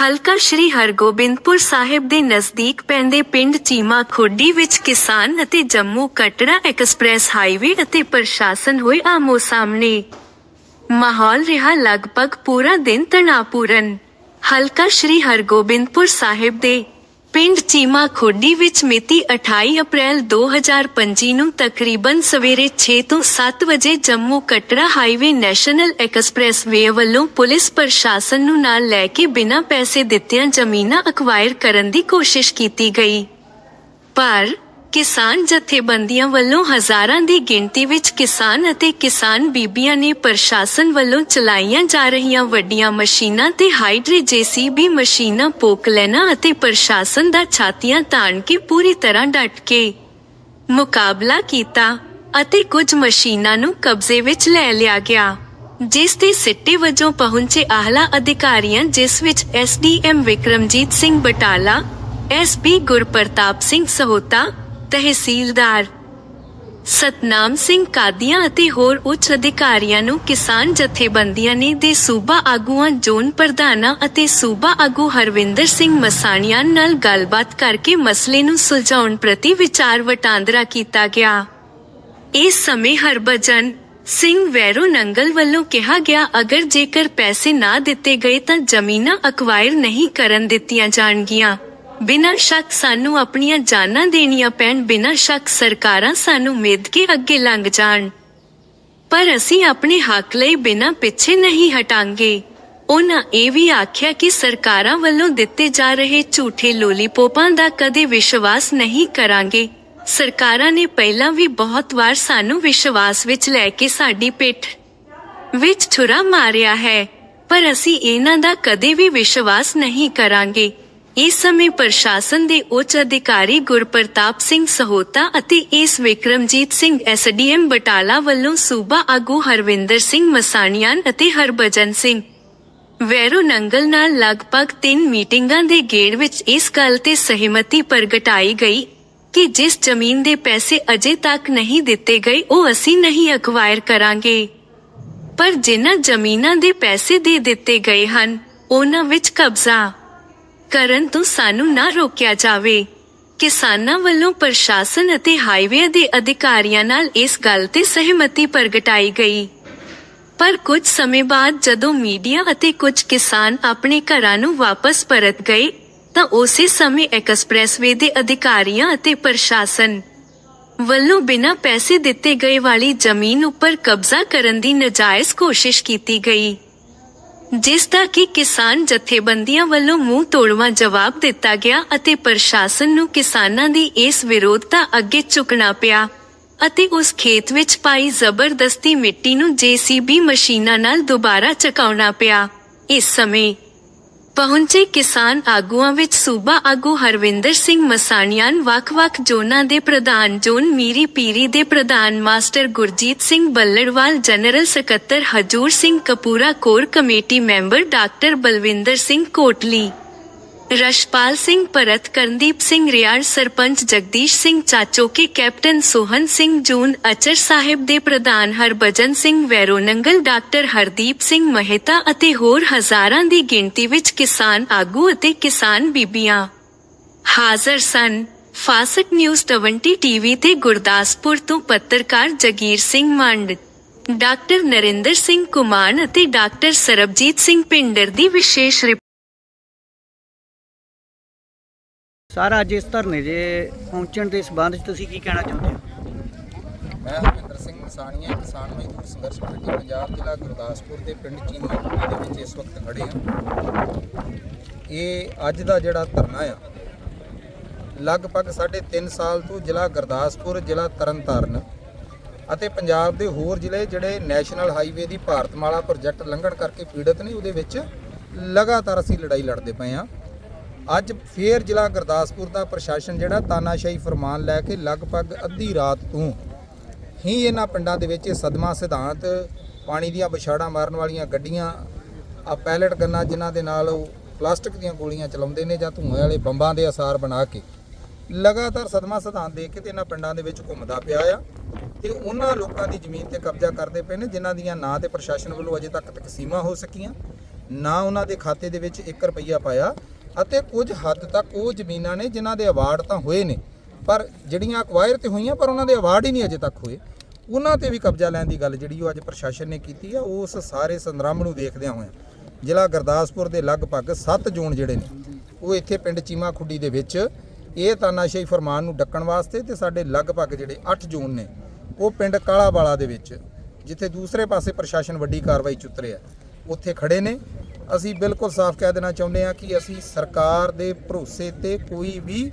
ਹਲਕਾ ਸ਼੍ਰੀ ਹਰਗੋਬਿੰਦਪੁਰ ਸਾਹਿਬ ਦੇ ਨਜ਼ਦੀਕ ਪੈਂਦੇ ਪਿੰਡ ਚੀਮਾ ਖੋਡੀ ਵਿੱਚ ਕਿਸਾਨ ਅਤੇ ਜੰਮੂ ਕਟੜਾ ਐਕਸਪ੍ਰੈਸ ਹਾਈਵੇ ਅਤੇ ਪ੍ਰਸ਼ਾਸਨ ਹੋਏ ਆਮੋ ਸਾਹਮਣੇ। ਮਾਹੌਲ ਰਿਹਾ ਲਗਭਗ ਪੂਰਾ ਦਿਨ ਤਣਾਪੂਰਨ ਹਲਕਾ ਸ਼੍ਰੀ ਹਰਗੋਬਿੰਦਪੁਰ ਸਾਹਿਬ ਦੇ ਪਿੰਡ ਚੀਮਾ ਖੋਡੀ ਵਿੱਚ ਮਿਤੀ 28 ਅਪ੍ਰੈਲ 2025 ਨੂੰ ਤਕਰੀਬਨ ਸਵੇਰੇ 6 ਤੋਂ 7 ਵਜੇ Jammu Katra highway national expressway ਵੱਲੋਂ ਪੁਲਿਸ ਪ੍ਰਸ਼ਾਸਨ ਨੂੰ ਨਾਲ ਲੈ ਕੇ ਬਿਨਾਂ ਪੈਸੇ ਦਿੱਤਿਆਂ ਜ਼ਮੀਨਾਂ ਅਕਵਾਇਰ ਕਰਨ ਦੀ ਕੋਸ਼ਿਸ਼ ਕੀਤੀ ਗਈ। ਪਰ ਕਿਸਾਨ ਜਥੇਬੰਦੀਆਂ ਵੱਲੋਂ ਹਜ਼ਾਰਾਂ ਦੀ ਗਿਣਤੀ ਵਿੱਚ ਕਿਸਾਨ ਅਤੇ ਕਿਸਾਨ ਬੀਬੀਆਂ ਨੇ ਪ੍ਰਸ਼ਾਸਨ ਵੱਲੋਂ ਚਲਾਈਆਂ ਜਾ ਰਹੀਆਂ ਵੱਡੀਆਂ ਮਸ਼ੀਨਾਂ ਤੇ ਹਾਈਡਰੇ ਜੀਸੀਬੀ ਮਸ਼ੀਨਾਂ ਪੋਕ ਲੈਣਾ ਅਤੇ ਪ੍ਰਸ਼ਾਸਨ ਦਾ ਛਾਤੀਆਂ ਤਾਣ ਕੇ ਪੂਰੀ ਤਰ੍ਹਾਂ ਡਟ ਕੇ ਮੁਕਾਬਲਾ ਕੀਤਾ ਅਤੇ ਕੁਝ ਮਸ਼ੀਨਾਂ ਨੂੰ ਕਬਜ਼ੇ ਵਿੱਚ ਲੈ ਲਿਆ ਗਿਆ, ਜਿਸ ਦੇ ਸਿੱਟੇ ਵਜੋਂ ਪਹੁੰਚੇ ਆਹਲਾ ਅਧਿਕਾਰੀਆਂ, ਜਿਸ ਵਿੱਚ ਐਸਡੀਐਮ ਵਿਕਰਮਜੀਤ ਸਿੰਘ ਬਟਾਲਾ ਐਸਪੀ ਗੁਰਪ੍ਰਤਾਪ ਸਿੰਘ ਸਹੋਤਾ ਤਹਿਸੀਲਦਾਰ ਸਤਨਾਮ ਸਿੰਘ ਕਾਦੀਆਂ ਅਤੇ ਹੋਰ ਉੱਚ ਅਧਿਕਾਰੀਆਂ ਨੂੰ ਕਿਸਾਨ ਜਥੇਬੰਦੀਆਂ ਨੇ ਦੇ ਸੂਬਾ ਆਗੂਆਂ ਜੋਨ ਪ੍ਰਧਾਨਾਂ ਅਤੇ ਸੂਬਾ ਆਗੂ ਹਰਵਿੰਦਰ ਸਿੰਘ ਮਸਾਣੀਆਂ ਨਾਲ ਗੱਲਬਾਤ ਕਰਕੇ ਮਸਲੇ ਨੂੰ ਸੁਲਝਾਉਣ ਪ੍ਰਤੀ ਵਿਚਾਰ ਵਟਾਂਦਰਾ ਕੀਤਾ ਗਿਆ। ਇਸ ਸਮੇਂ ਹਰਭਜਨ ਸਿੰਘ ਵੈਰੋ ਨੰਗਲ ਵੱਲੋਂ ਕਿਹਾ ਗਿਆ, ਅਗਰ ਜੇਕਰ ਪੈਸੇ ਨਾ ਦਿੱਤੇ ਗਏ ਤਾਂ ਜ਼ਮੀਨਾਂ ਅਕਵਾਇਰ ਨਹੀਂ ਕਰਨ ਦਿੱਤੀਆਂ ਜਾਣਗੀਆਂ। ਬਿਨਾਂ ਸ਼ੱਕ ਸਾਨੂੰ ਆਪਣੀਆਂ ਜਾਨਾਂ ਦੇਣੀਆਂ ਪੈਣ, ਬਿਨਾਂ ਸ਼ੱਕ ਸਰਕਾਰਾਂ ਸਾਨੂੰ ਮਿੱਧ ਕੇ ਅੱਗੇ ਲੰਘ ਜਾਣ। ਪਰ ਅਸੀਂ ਆਪਣੇ ਹੱਕ ਲਈ ਬਿਨਾਂ ਪਿੱਛੇ ਨਹੀਂ ਹਟਾਂਗੇ। ਉਹਨਾਂ ਇਹ ਵੀ ਆਖਿਆ ਕਿ ਸਰਕਾਰਾਂ ਵੱਲੋਂ ਦਿੱਤੇ ਜਾ ਰਹੇ ਝੂਠੇ ਲੋਲੀਪੋਪਾਂ ਦਾ ਕਦੇ ਵਿਸ਼ਵਾਸ ਨਹੀਂ ਕਰਾਂਗੇ। ਸਰਕਾਰਾਂ ਨੇ ਪਹਿਲਾਂ ਵੀ ਬਹੁਤ ਵਾਰ ਸਾਨੂੰ ਵਿਸ਼ਵਾਸ ਵਿੱਚ ਲੈ ਕੇ ਸਾਡੀ ਪਿੱਠ ਵਿੱਚ ਛੁਰਾ ਮਾਰਿਆ ਹੈ, ਪਰ ਅਸੀਂ ਇਹਨਾਂ ਦਾ ਕਦੇ ਵੀ ਵਿਸ਼ਵਾਸ ਨਹੀਂ ਕਰਾਂਗੇ। ਇਸ ਸਮੇਂ ਪ੍ਰਸ਼ਾਸਨ ਦੇ ਉੱਚ ਅਧਿਕਾਰੀ ਗੁਰਪ੍ਰਤਾਪ ਸਿੰਘ ਸਹੋਤਾ ਅਤੇ ਇਸ ਵਿਕਰਮਜੀਤ ਸਿੰਘ ਐਸਡੀਐਮ ਬਟਾਲਾ ਵੱਲੋਂ ਸੂਬਾ ਆਗੂ ਹਰਵਿੰਦਰ ਸਿੰਘ ਮਸਾਣੀਆਂ ਅਤੇ ਹਰਭਜਨ ਸਿੰਘ ਵੈਰੋ ਨੰਗਲ ਨਾਲ ਲਗਭਗ 3 ਮੀਟਿੰਗਾਂ ਦੇ ਗੇੜ ਵਿੱਚ ਇਸ ਗੱਲ ਤੇ ਸਹਿਮਤੀ ਪ੍ਰਗਟਾਈ ਗਈ ਕਿ ਜਿਸ ਜ਼ਮੀਨ ਦੇ ਪੈਸੇ ਅਜੇ ਤੱਕ ਨਹੀਂ ਦਿੱਤੇ ਗਏ, ਉਹ ਅਸੀਂ ਨਹੀਂ ਅਕਵਾਇਰ ਕਰਾਂਗੇ। ਪਰ ਜਿਨ੍ਹਾਂ ਜ਼ਮੀਨਾਂ ਦੇ ਪੈਸੇ ਦੇ ਦਿੱਤੇ ਗਏ ਹਨ, ਉਹਨਾਂ ਵਿੱਚ ਕਬਜ਼ਾ ਕਰਨ ਤੋਂ ਸਾਨੂੰ ਨਾ ਰੋਕਿਆ ਜਾਵੇ। ਕਿਸਾਨਾਂ ਵੱਲੋਂ ਪ੍ਰਸ਼ਾਸਨ ਅਤੇ ਹਾਈਵੇ ਦੇ ਅਧਿਕਾਰੀਆਂ ਨਾਲ ਇਸ ਗੱਲ ਤੇ ਸਹਿਮਤੀ ਪ੍ਰਗਟਾਈ ਗਈ। ਪਰ ਕੁਝ ਸਮੇਂ ਬਾਅਦ ਜਦੋਂ ਮੀਡੀਆ ਅਤੇ ਕੁਝ ਕਿਸਾਨ ਆਪਣੇ ਘਰਾਂ ਨੂੰ ਵਾਪਸ ਪਰਤ ਗਏ, ਤਾਂ ਉਸੇ ਸਮੇਂ ਐਕਸਪ੍ਰੈਸਵੇ ਦੇ ਅਧਿਕਾਰੀਆਂ ਅਤੇ ਪ੍ਰਸ਼ਾਸਨ ਵੱਲੋਂ ਬਿਨਾਂ ਪੈਸੇ ਦਿੱਤੇ ਗਏ ਵਾਲੀ ਜ਼ਮੀਨ ਉੱਪਰ ਕਬਜ਼ਾ ਕਰਨ ਦੀ ਨਜਾਇਜ਼ ਕੋਸ਼ਿਸ਼ ਕੀਤੀ ਗਈ। ਜਿਸ ਦਾ ਕਿ ਕਿਸਾਨ ਜਥੇਬੰਦੀਆਂ ਵੱਲੋਂ ਮੂੰਹ ਤੋੜਵਾ ਜਵਾਬ ਦਿੱਤਾ ਗਿਆ ਅਤੇ ਪ੍ਰਸ਼ਾਸਨ ਨੂੰ ਕਿਸਾਨਾਂ ਦੀ ਇਸ ਵਿਰੋਧਤਾ ਅੱਗੇ ਝੁਕਣਾ ਪਿਆ ਅਤੇ ਉਸ ਖੇਤ ਵਿੱਚ ਪਾਈ ਜ਼ਬਰਦਸਤੀ ਮਿੱਟੀ ਨੂੰ ਜੀਸੀਬੀ ਮਸ਼ੀਨਾਂ ਨਾਲ ਦੁਬਾਰਾ ਚਕਾਉਣਾ ਪਿਆ। ਇਸ ਸਮੇਂ ਪਹੁੰਚੇ ਕਿਸਾਨ ਆਗੂਆਂ ਵਿੱਚ ਸੂਬਾ ਆਗੂ ਹਰਵਿੰਦਰ ਸਿੰਘ ਮਸਾਣੀਆਂ ਵੱਖ-ਵੱਖ ਜ਼ੋਨਾਂ ਦੇ ਪ੍ਰਧਾਨ ਜ਼ੋਨ ਮੀਰੀ ਪੀਰੀ ਦੇ ਪ੍ਰਧਾਨ ਮਾਸਟਰ ਗੁਰਜੀਤ ਸਿੰਘ ਬੱਲੜਵਾਲ, ਜਨਰਲ ਸਕੱਤਰ Hazur Singh Kapura, core committee member doctor Balwinder Singh Kotli. Rashpal Singh Bharat Karandeep Singh Riar sarpanch Jagdish Singh Chachoke captain Sohan Singh ਜੂਨ ਅਚਰ ਸਾਹਿਬ ਦੇ ਪ੍ਰਧਾਨ ਹਰਭਜਨ ਸਿੰਘ ਵੈਰੋਨੰਗਲ ਡਾਕਟਰ ਹਰਦੀਪ ਸਿੰਘ ਮਹਿਤਾ ਅਤੇ ਹੋਰ ਹਜ਼ਾਰਾਂ ਦੀ ਗਿਣਤੀ ਵਿੱਚ ਕਿਸਾਨ ਆਗੂ ਅਤੇ ਕਿਸਾਨ ਬੀਬੀਆਂ ਹਾਜ਼ਰ ਸਨ ਫਾਸਕ ਨਿਊਜ਼ 20 ਟੀਵੀ ਤੇ ਗੁਰਦਾਸਪੁਰ ਤੋਂ ਪੱਤਰਕਾਰ ਜਗੀਰ ਸਿੰਘ ਮੰਡ ਡਾਕਟਰ ਨਰਿੰਦਰ ਸਿੰਘ ਕੁਮਾਨ ਅਤੇ ਡਾਕਟਰ ਸਰਬਜੀਤ ਸਿੰਘ ਪਿੰਡਰ ਦੀ ਵਿਸ਼ੇਸ਼ ਰਿਪੋਰਟ ਸਰ ਅੱਜ ਇਸ ਧਰਨੇ ਦੇ ਪਹੁੰਚਣ ਦੇ ਸਬੰਧ ਵਿੱਚ ਤੁਸੀਂ ਕੀ ਕਹਿਣਾ ਚਾਹੁੰਦੇ ਹੋ? ਮੈਂ ਹਰਵਿੰਦਰ ਸਿੰਘ ਮਸਾਣੀਆ, ਕਿਸਾਨ ਮਜ਼ਦੂਰ ਸੰਘਰਸ਼ ਕਮੇਟੀ ਪੰਜਾਬ ਜ਼ਿਲ੍ਹਾ ਗੁਰਦਾਸਪੁਰ ਦੇ ਪਿੰਡ ਚੀਮਾ ਦੇ ਵਿੱਚ ਇਸ ਵਕਤ ਖੜੇ ਹਾਂ। ਇਹ ਅੱਜ ਦਾ ਜਿਹੜਾ ਧਰਨਾ ਆ, ਲਗਭਗ ਸਾਢੇ 3 ਸਾਲ ਤੋਂ ਜ਼ਿਲ੍ਹਾ ਗੁਰਦਾਸਪੁਰ, ਜ਼ਿਲ੍ਹਾ ਤਰਨਤਾਰਨ ਅਤੇ ਪੰਜਾਬ ਦੇ ਹੋਰ ਜ਼ਿਲ੍ਹੇ ਜਿਹੜੇ ਨੈਸ਼ਨਲ ਹਾਈਵੇ ਦੀ ਭਾਰਤਮਾਲਾ ਪ੍ਰੋਜੈਕਟ ਲੰਘਣ ਕਰਕੇ ਪੀੜਤ ਨੇ, ਉਹਦੇ ਵਿੱਚ ਲਗਾਤਾਰ ਅਸੀਂ ਲੜਾਈ ਲੜਦੇ ਪਏ ਹਾਂ। ਅੱਜ ਫੇਰ ਜ਼ਿਲ੍ਹਾ ਗੁਰਦਾਸਪੁਰ ਦਾ ਪ੍ਰਸ਼ਾਸਨ ਜਿਹੜਾ ਤਾਨਾਸ਼ਾਹੀ ਫਰਮਾਨ ਲੈ ਕੇ ਲਗਭਗ ਅੱਧੀ ਰਾਤ ਤੋਂ ਹੀ ਇਹਨਾਂ ਪਿੰਡਾਂ ਦੇ ਵਿੱਚ ਸਦਮਾ ਸਿਧਾਂਤ, ਪਾਣੀ ਦੀਆਂ ਵਿਛਾੜਾਂ ਮਾਰਨ ਵਾਲੀਆਂ ਗੱਡੀਆਂ ਆ ਪੈਲਟ ਗੰਨਾਂ ਜਿਨ੍ਹਾਂ ਦੇ ਨਾਲ ਉਹ ਪਲਾਸਟਿਕ ਦੀਆਂ ਗੋਲੀਆਂ ਚਲਾਉਂਦੇ ਨੇ ਜਾਂ ਧੂਏ ਵਾਲੇ ਬੰਬਾਂ ਦੇ ਅਸਾਰ ਬਣਾ ਕੇ, ਲਗਾਤਾਰ ਸਦਮਾ ਸਿਧਾਂਤ ਦੇ ਕੇ ਤੇ ਇਹਨਾਂ ਪਿੰਡਾਂ ਦੇ ਵਿੱਚ ਘੁੰਮਦਾ ਪਿਆ ਆ ਤੇ ਉਹਨਾਂ ਲੋਕਾਂ ਦੀ ਜ਼ਮੀਨ ਤੇ ਕਬਜ਼ਾ ਕਰਦੇ ਪਏ ਨੇ, ਜਿਨ੍ਹਾਂ ਦੀਆਂ ਨਾਂ ਤੇ ਪ੍ਰਸ਼ਾਸਨ ਵੱਲੋਂ ਅਜੇ ਤੱਕ ਤਕਸੀਮਾਂ ਹੋ ਸਕੀਆਂ, ਨਾ ਉਹਨਾਂ ਦੇ ਖਾਤੇ ਦੇ ਵਿੱਚ 1 ਰੁਪਈਆ ਪਾਇਆ। ਅਤੇ ਕੁਝ ਹੱਦ ਤੱਕ ਉਹ ਜ਼ਮੀਨਾਂ ਨੇ ਜਿਨ੍ਹਾਂ ਦੇ ਅਵਾਰਡ ਤਾਂ ਹੋਏ ਨੇ, ਪਰ ਜਿਹੜੀਆਂ ਅਕਵਾਇਰ ਤੇ ਹੋਈਆਂ, ਪਰ ਉਹਨਾਂ ਦੇ ਅਵਾਰਡ ਹੀ ਨਹੀਂ ਅਜੇ ਤੱਕ ਹੋਏ। ਉਹਨਾਂ ਤੇ ਵੀ ਕਬਜ਼ਾ ਲੈਣ ਦੀ ਗੱਲ ਜਿਹੜੀ ਉਹ ਅੱਜ ਪ੍ਰਸ਼ਾਸਨ ਨੇ ਕੀਤੀ ਆ ਉਸ ਸਾਰੇ ਸੰਦਰਭ ਨੂੰ ਦੇਖਦਿਆਂ ਹੋਇਆਂ। ਜ਼ਿਲ੍ਹਾ ਗੁਰਦਾਸਪੁਰ ਦੇ ਲਗਭਗ 7 ਜ਼ੋਨ ਜਿਹੜੇ ਨੇ, ਉਹ ਇੱਥੇ ਪਿੰਡ ਚੀਮਾ ਖੁੱਡੀ ਦੇ ਵਿੱਚ ਇਹ ਤਾਨਾਸ਼ਾਹੀ ਫਰਮਾਨ ਨੂੰ ਡੱਕਣ ਵਾਸਤੇ ਤੇ ਸਾਡੇ ਲਗਭਗ ਜਿਹੜੇ 8 ਜ਼ੋਨ ਨੇ, ਉਹ ਪਿੰਡ ਕਾਲਾਵਾਲਾ ਦੇ ਵਿੱਚ, ਜਿੱਥੇ ਦੂਸਰੇ ਪਾਸੇ ਪ੍ਰਸ਼ਾਸਨ ਵੱਡੀ ਕਾਰਵਾਈ ਚੁੱਤ ਰਿਹਾ, ਉੱਥੇ ਖੜੇ ਨੇ। ਅਸੀਂ ਬਿਲਕੁਲ ਸਾਫ਼ ਕਹਿ ਦੇਣਾ ਚਾਹੁੰਦੇ ਹਾਂ ਕਿ ਅਸੀਂ ਸਰਕਾਰ ਦੇ ਭਰੋਸੇ ਤੇ ਕੋਈ ਵੀ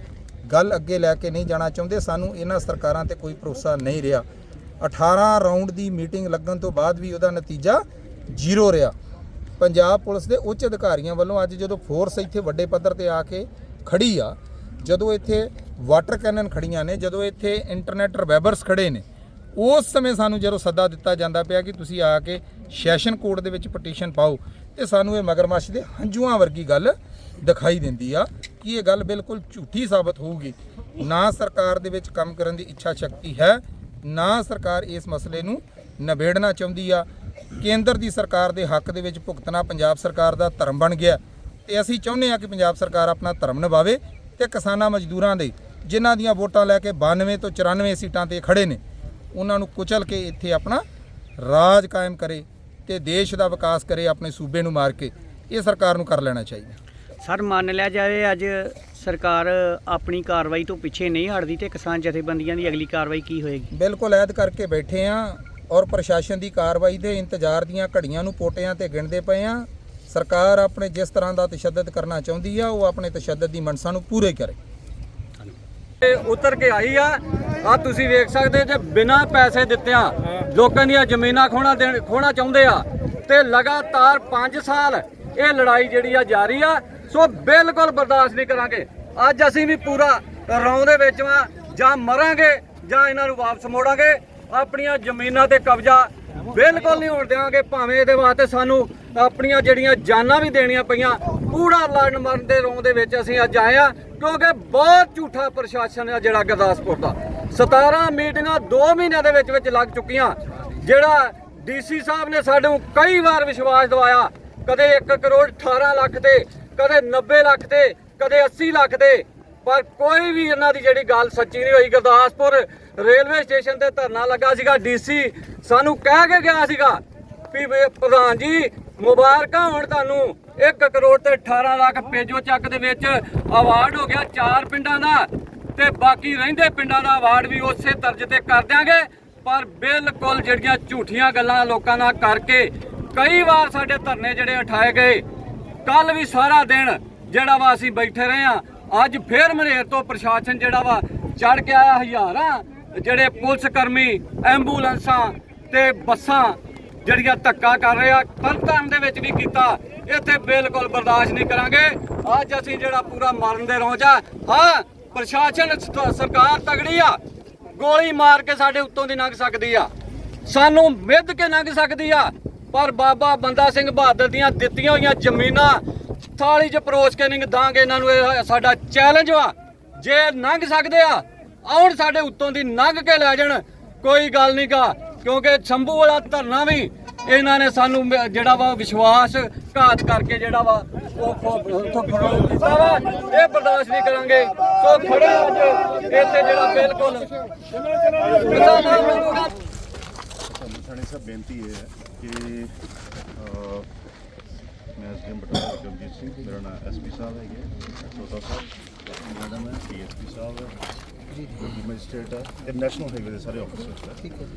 ਗੱਲ ਅੱਗੇ ਲੈ ਕੇ ਨਹੀਂ ਜਾਣਾ ਚਾਹੁੰਦੇ। ਸਾਨੂੰ ਇਹਨਾਂ ਸਰਕਾਰਾਂ ਤੇ ਕੋਈ ਭਰੋਸਾ ਨਹੀਂ ਰਿਹਾ। 18 ਰਾਉਂਡ ਦੀ ਮੀਟਿੰਗ ਲੱਗਣ ਤੋਂ ਬਾਅਦ ਵੀ ਉਹਦਾ ਨਤੀਜਾ ਜ਼ੀਰੋ ਰਿਹਾ। ਪੰਜਾਬ ਪੁਲਿਸ ਦੇ ਉੱਚ ਅਧਿਕਾਰੀਆਂ ਵੱਲੋਂ ਅੱਜ ਜਦੋਂ ਫੋਰਸ ਇੱਥੇ ਵੱਡੇ ਪੱਧਰ ਤੇ ਆ ਕੇ ਖੜੀ ਆ, ਜਦੋਂ ਇੱਥੇ ਵਾਟਰ ਕੈਨਨ ਖੜੀਆਂ ਨੇ, ਜਦੋਂ ਇੱਥੇ ਇੰਟਰਨੈਟ ਰਿਵੈਬਰਸ ਖੜੇ ਨੇ, ਉਸ ਸਮੇਂ ਸਾਨੂੰ ਜਦੋਂ ਸੱਦਾ ਦਿੱਤਾ ਜਾਂਦਾ ਪਿਆ ਕਿ ਤੁਸੀਂ ਆ ਕੇ ਸੈਸ਼ਨ ਕੋਰਟ ਦੇ ਵਿੱਚ ਪਟੀਸ਼ਨ ਪਾਓ ਤੇ ਸਾਨੂੰ ਇਹ ਮਗਰਮੱਛ ਦੇ ਹੰਝੂਆਂ ਵਰਗੀ ਗੱਲ ਦਿਖਾਈ ਦਿੰਦੀ ਆ ਕਿ ਇਹ ਗੱਲ ਬਿਲਕੁਲ ਝੂਠੀ ਸਾਬਤ ਹੋਊਗੀ। ਨਾ ਸਰਕਾਰ ਦੇ ਵਿੱਚ ਕੰਮ ਕਰਨ ਦੀ ਇੱਛਾ ਸ਼ਕਤੀ ਹੈ, ਨਾ ਸਰਕਾਰ ਇਸ ਮਸਲੇ ਨੂੰ ਨਿਬੇੜਨਾ ਚਾਹੁੰਦੀ ਆ। ਕੇਂਦਰ ਦੀ ਸਰਕਾਰ ਦੇ ਹੱਕ ਦੇ ਵਿੱਚ ਭੁਗਤਣਾ ਪੰਜਾਬ ਸਰਕਾਰ ਦਾ ਧਰਮ ਬਣ ਗਿਆ। ਤੇ ਅਸੀਂ ਚਾਹੁੰਦੇ ਆ ਕਿ ਪੰਜਾਬ ਸਰਕਾਰ ਆਪਣਾ ਧਰਮ ਨਿਭਾਵੇ ਤੇ ਕਿਸਾਨਾਂ ਮਜ਼ਦੂਰਾਂ ਦੇ, ਜਿਨ੍ਹਾਂ ਦੀਆਂ ਵੋਟਾਂ ਲੈ ਕੇ 92 ਤੋਂ 94 ਸੀਟਾਂ ਤੇ ਖੜੇ ਨੇ, ਉਹਨਾਂ ਨੂੰ ਕੁਚਲ ਕੇ ਇੱਥੇ ਆਪਣਾ ਰਾਜ ਕਾਇਮ ਕਰੇ। ਤੇ ਦੇਸ਼ ਦਾ ਵਿਕਾਸ ਕਰੇ ਆਪਣੇ ਸੂਬੇ ਨੂੰ ਮਾਰ ਕੇ ਇਹ ਸਰਕਾਰ ਨੂੰ ਕਰ ਲੈਣਾ ਚਾਹੀਦਾ। ਸਰ ਮੰਨ ਲਿਆ ਜਾਵੇ ਅੱਜ ਸਰਕਾਰ ਆਪਣੀ ਕਾਰਵਾਈ ਤੋਂ ਪਿੱਛੇ ਨਹੀਂ ਹਟਦੀ ਤੇ ਕਿਸਾਨ ਜਥੇਬੰਦੀਆਂ ਦੀ ਅਗਲੀ ਕਾਰਵਾਈ ਕੀ ਹੋਏਗੀ? ਬਿਲਕੁਲ ਐਦ ਕਰਕੇ ਬੈਠੇ ਆ ਔਰ ਪ੍ਰਸ਼ਾਸਨ ਦੀ ਕਾਰਵਾਈ ਦੇ ਇੰਤਜ਼ਾਰ ਦੀਆਂ ਘੜੀਆਂ ਨੂੰ ਪੋਟਿਆਂ ਤੇ ਗਿਣਦੇ ਪਏ ਆ। ਸਰਕਾਰ ਆਪਣੇ ਜਿਸ ਤਰ੍ਹਾਂ ਦਾ ਤਸ਼ੱਦਦ ਕਰਨਾ ਚਾਹੁੰਦੀ ਆ ਉਹ ਆਪਣੇ ਤਸ਼ੱਦਦ ਦੀ ਮਨਸਾ ਨੂੰ ਪੂਰੇ ਕਰੇ। ਉਤਰ ਕੇ ਆਈ ਆ। ਆ ਤੁਸੀਂ ਵੇਖ ਸਕਦੇ ਜੇ ਬਿਨਾਂ ਪੈਸੇ ਦਿੱਤਿਆਂ ਲੋਕਾਂ ਦੀਆਂ ਜ਼ਮੀਨਾਂ ਖੋਣਾ ਦੇਣ ਖੋਣਾ ਚਾਹੁੰਦੇ ਆ। ਤੇ ਲਗਾਤਾਰ 5 ਸਾਲ ਇਹ ਲੜਾਈ ਜਿਹੜੀ ਆ ਜਾਰੀ ਆ। ਸੋ ਬਿਲਕੁਲ ਬਰਦਾਸ਼ਤ ਨਹੀਂ ਕਰਾਂਗੇ। ਅੱਜ ਅਸੀਂ ਵੀ ਪੂਰਾ ਰੌਂ ਦੇ ਵਿੱਚ ਵਾਂ ਜਾਂ ਮਰਾਂਗੇ, ਜਾਂ ਇਹਨਾਂ ਨੂੰ ਵਾਪਸ ਮੋੜਾਂਗੇ। ਆਪਣੀਆਂ ਜ਼ਮੀਨਾਂ ਤੇ ਕਬਜ਼ਾ ਬਿਲਕੁਲ ਨਹੀਂ ਹੋਣ ਦੇਵਾਂਗੇ। ਭਾਵੇਂ ਇਹਦੇ ਵਾਸਤੇ ਸਾਨੂੰ ਆਪਣੀਆਂ ਜਿਹੜੀਆਂ ਜਾਨਾਂ ਵੀ ਦੇਣੀਆਂ ਪਈਆਂ ਕੂੜਾ ਲੜਨ ਮਰਨ ਦੇ ਰੋਂ ਦੇ ਵਿੱਚ ਅਸੀਂ ਅੱਜ ਆਏ ਆ ਕਿਉਂਕਿ ਬਹੁਤ ਝੂਠਾ ਪ੍ਰਸ਼ਾਸਨ ਆ ਜਿਹੜਾ ਗੁਰਦਾਸਪੁਰ ਦਾ। 17 ਮੀਟਿੰਗਾਂ 2 ਮਹੀਨਿਆਂ ਦੇ ਵਿੱਚ ਵਿੱਚ ਲੱਗ ਚੁੱਕੀਆਂ। ਜਿਹੜਾ ਡੀਸੀ ਸਾਹਿਬ ਨੇ ਸਾਨੂੰ ਕਈ ਵਾਰ ਵਿਸ਼ਵਾਸ ਦਿਵਾਇਆ, ਕਦੇ 1 ਕਰੋੜ 18 ਲੱਖ ਤੇ, ਕਦੇ 90 ਲੱਖ ਤੇ, ਕਦੇ 80 ਲੱਖ ਤੇ। ਪਰ ਕੋਈ ਵੀ ਇਹਨਾਂ ਦੀ ਜਿਹੜੀ ਗੱਲ ਸੱਚੀ ਨਹੀਂ ਹੋਈ। ਗੁਰਦਾਸਪੁਰ ਰੇਲਵੇ ਸਟੇਸ਼ਨ ਤੇ ਧਰਨਾ ਲੱਗਾ ਸੀਗਾ। ਡੀਸੀ ਸਾਨੂੰ ਕਹਿ ਕੇ ਗਿਆ ਸੀਗਾ ਵੀ ਪ੍ਰਧਾਨ ਜੀ, ਮੁਬਾਰਕਾਂ ਹੋਣ ਤੁਹਾਨੂੰ। 1 ਕਰੋੜ ਤੇ 18 ਲੱਖ ਪੇਜੋ ਚੱਕ ਦੇ ਵਿੱਚ ਅਵਾਰਡ ਹੋ ਗਿਆ ਚਾਰ ਪਿੰਡਾਂ ਦਾ ਤੇ ਬਾਕੀ ਰਹਿੰਦੇ ਪਿੰਡਾਂ ਦਾ ਅਵਾਰਡ ਵੀ ਉਸੇ ਤਰਜ ਤੇ ਕਰ ਦਿਆਂਗੇ। ਪਰ ਬਿਲਕੁਲ ਜਿਹੜੀਆਂ ਝੂਠੀਆਂ ਗੱਲਾਂ ਲੋਕਾਂ ਨਾਲ ਕਰਕੇ ਕਈ ਵਾਰ ਸਾਡੇ ਧਰਨੇ ਜਿਹੜੇ ਉਠਾਏ ਗਏ ਕੱਲ ਵੀ ਸਾਰਾ ਦਿਨ ਜਿਹੜਾ ਵਾ ਅਸੀਂ ਬੈਠੇ ਰਹੇ ਆ ਅੱਜ ਫੇਰ ਮਨੇਰ ਤੋਂ ਪ੍ਰਸ਼ਾਸਨ ਜਿਹੜਾ ਵਾ ਚੜ ਕੇ ਆਇਆ ਹਜ਼ਾਰਾਂ ਜਿਹੜੇ ਪੁਲਿਸ ਕਰਮੀ, ਐਂਬੂਲੈਂਸਾਂ ਤੇ ਬੱਸਾਂ ਜਿਹੜੀਆਂ ਧੱਕਾ ਕਰ ਰਿਹਾ ਆ ਤਰਨਤਾਰਨ ਦੇ ਵਿੱਚ ਵੀ ਕੀਤਾ। ਇੱਥੇ ਬਿਲਕੁਲ ਬਰਦਾਸ਼ਤ ਨਹੀਂ ਕਰਾਂਗੇ। ਅੱਜ ਅਸੀਂ ਜਿਹੜਾ ਪੂਰਾ ਮਰਨ ਦੇ ਰੋਂ ਜਾ ਹਾਂ, ਪ੍ਰਸ਼ਾਸਨ ਸਰਕਾਰ ਤਗੜੀ ਆ। ਗੋਲੀ ਮਾਰ ਕੇ ਸਾਡੇ ਉੱਤੋਂ ਦੀ ਲੰਘ ਸਕਦੀ ਆ। ਸਾਨੂੰ ਮਿੱਧ ਕੇ ਲੰਘ ਸਕਦੀ ਆ। ਪਰ ਬਾਬਾ ਬੰਦਾ ਸਿੰਘ ਬਹਾਦਰ ਦੀਆਂ ਦਿੱਤੀਆਂ ਹੋਈਆਂ ਜ਼ਮੀਨਾਂ, ਥਾਲੀ 'ਚ ਪਰੋਸ ਕੇ ਨਹੀਂ ਦਾਂਗੇ, ਇਹਨਾਂ ਨੂੰ ਇਹ ਸਾਡਾ ਚੈਲੰਜ ਵਾ। ਜੇ ਲੰਘ ਸਕਦੇ ਆ, ਆਉਣ ਸਾਡੇ ਉੱਤੋਂ ਦੀ ਲੰਘ ਕੇ ਲੈ ਜਾਣ, ਕੋਈ ਗੱਲ ਨਹੀਂ ਗਾ। ਕਿਉਂਕਿ ਸ਼ੰਭੂ ਵਾਲਾ ਧਰਨਾ ਵੀ ਇਹਨਾਂ ਨੇ ਸਾਨੂੰ ਜਿਹੜਾ ਵਾ ਵਿਸ਼ਵਾਸ ਘਾਤ ਕਰਕੇ ਜਿਹੜਾ ਵਾ ਉਹ ਖੋ- ਉੱਥੋਂ ਖੜੋ ਕੀਤਾ ਵਾ। ਇਹ ਬਰਦਾਸ਼ਤ ਨਹੀਂ ਕਰਾਂਗੇ। ਸੋ ਖੜੇ ਅੱਜ ਇੱਥੇ ਜਿਹੜਾ ਬਿਲਕੁਲ ਸਾਨੂੰ ਸਾਡੇ ਸਭ ਬੇਨਤੀ ਇਹ ਹੈ ਕਿ ਮੈਂ ਐਸਡੀਐਮ ਬਟਾਲਾ ਜਗਜੀਤ ਸਿੰਘ ਮੇਰਾ ਨਾਮ ਐਸਪੀ ਸਾਹਿਬ ਹੈਗੇ ਸੋਤਾ ਸਾਹਿਬ ਮੈਡਮ ਹੈ ਡੀਐਸਪੀ ਸਾਹਿਬ ਹੈ ਡਿਪਟੀ ਮੈਜਿਸਟ੍ਰੇਟ ਹੈ ਇਹ ਨੈਸ਼ਨਲ ਹਾਈਵੇ ਦੇ ਸਾਰੇ ਆਫਿਸਰਸ ਹੈ। ਠੀਕ ਹੈ